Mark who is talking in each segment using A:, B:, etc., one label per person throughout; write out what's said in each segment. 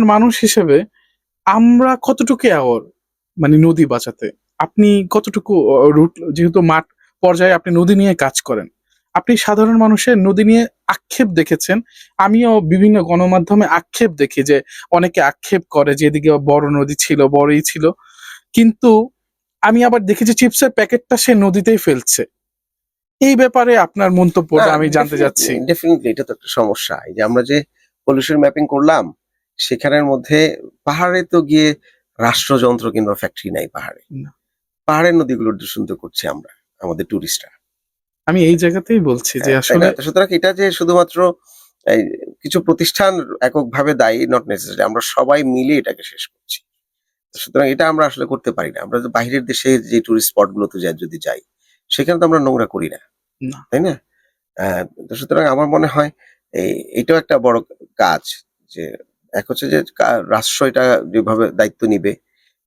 A: সাধারণ মানুষ হিসেবে আমরা কতটুকু অ্যাওয়ার মানে নদী বাঁচাতে। আপনি কতটুকু রুট যেহেতু মাঠ পর্যায়ে আপনি নদী নিয়ে কাজ করেন। আপনি সাধারণ মানুষের নদী নিয়ে আক্ষেপ দেখেছেন। আমিও বিভিন্ন গণমাধ্যমে আক্ষেপ দেখি যে অনেকে আক্ষেপ করে যে এদিকে বড় নদী ছিল বড়ই ছিল। কিন্তু আমি আবার দেখেছি চিপসের প্যাকেটটা সে নদীতেই ফেলছে। এই ব্যাপারে আপনার মন্তব্যটা আমি জানতে চাচ্ছি
B: ডেফিনেটলি এটা তো একটা সমস্যা। এই যে আমরা যে পলিউশন ম্যাপিং করলাম সেখানের মধ্যে পাহাড়ে তো গিয়ে রাষ্ট্রযন্ত্র কিংবা ফ্যাক্টরি নাই পাহাড়ে। পাহাড়ের নদীগুলো দূষণ তো করছে আমরা আমাদের টুরিস্টরা
A: আমি এই জায়গাতেই বলছি যে আসলে
B: সুতরাং এটা যে শুধুমাত্র এই, কিছু প্রতিষ্ঠান এককভাবে দায়ী নট নেসেসারি আমরা সবাই মিলে এটাকে শেষ করছি। সুতরাং এটা আমরা আসলে করতে পারি না। আমরা বাইরের দেশে যে টুরিস্ট স্পট গুলোতে যাই যদি যাই সেখানে তো আমরা নোংরা করি না। তাই না? সুতরাং আমার মনে হয় এটাও একটা বড় কাজ যে এক হচ্ছে যে রাষ্ট্র এটা যেভাবে দায়িত্ব নিবে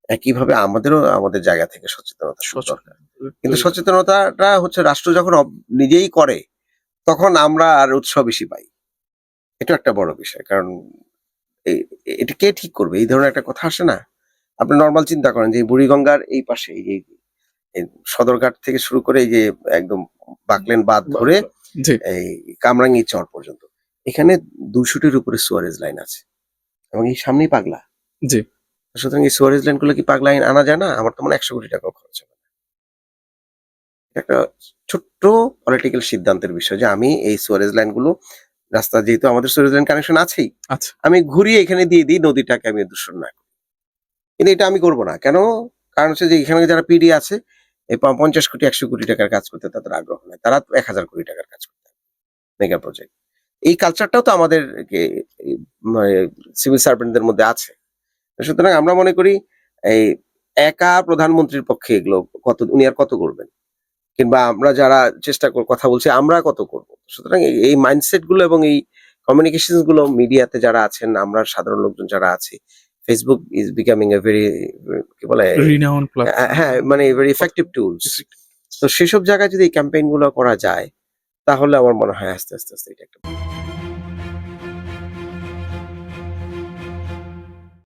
B: একইভাবে আমাদেরও আমাদের জায়গা থেকে সচেতনতা দরকার। কিন্তু সচেতনতাটা হচ্ছে রাষ্ট্র যখন নিজেই করে তখন আমরা আর উৎসাহ বেশি পাই। এটা একটা বড় বিষয় কারণ এটা কে ঠিক করবে? এই ধরনের একটা কথা আসে না? আপনি নর্মাল চিন্তা করেন যে বুড়িগঙ্গার এই পাশে এই যে সদরঘাট থেকে শুরু করে এই যে একদম বাকলেন বাদ ধরে এই কামরাঙ্গি চর পর্যন্ত এখানে দুশোটির উপরে সুয়ারেজ লাইন আছে। এবং এই সামনেই পাগলা।
A: জি।
B: সুতরাং এই সুয়ারেজ লাইনগুলো কি পাগলা লাইন আনা যায় না? আমার তো মনে একশো কোটি টাকা খরচ হবে একটা ছোট্ট পলিটিক্যাল সিদ্ধান্তের বিষয় যে আমি এই সুয়ারেজ লাইনগুলো রাস্তা যেহেতু আমাদের সুয়ারেজ লাইন কানেকশন আছেই
A: আচ্ছা।
B: আমি ঘুরিয়ে এখানে দিয়ে দিই নদীটাকে আমি দূষণ না করি। কিন্তু এটা আমি করব না। কেন? কারণ হচ্ছে যে এখানে যারা পিডি আছে এই পঞ্চাশ কোটি একশো কোটি টাকার কাজ করতে তাদের আগ্রহ নাই। তারা এক হাজার কোটি টাকার কাজ করতে। মেগা প্রজেক্ট এই কালচারটাও তো আমাদের সিভিল সার্ভেন্টদের মধ্যে আছে। সুতরাং আমরা মনে করি এই একা প্রধানমন্ত্রীর পক্ষে এগুলো কত উনি আর কত করবেন? কিংবা আমরা যারা চেষ্টা কর কথা বলছি আমরা কত করব? সুতরাং এই- মাইন্ডসেটগুলো এবং এই কমিউনিকেশনগুলো মিডিয়াতে যারা আছেন আমরা সাধারণ লোকজন যারা আছি Facebook is becoming a very কি বলে? হ্যাঁ মানে ভেরি ইফেক্টিভ টুলস তো সেসব জায়গায় যদি এই ক্যাম্পেইনগুলো করা যায় তাহলে আমার মনে হয় আস্তে আস্তে আস্তে এটা একটা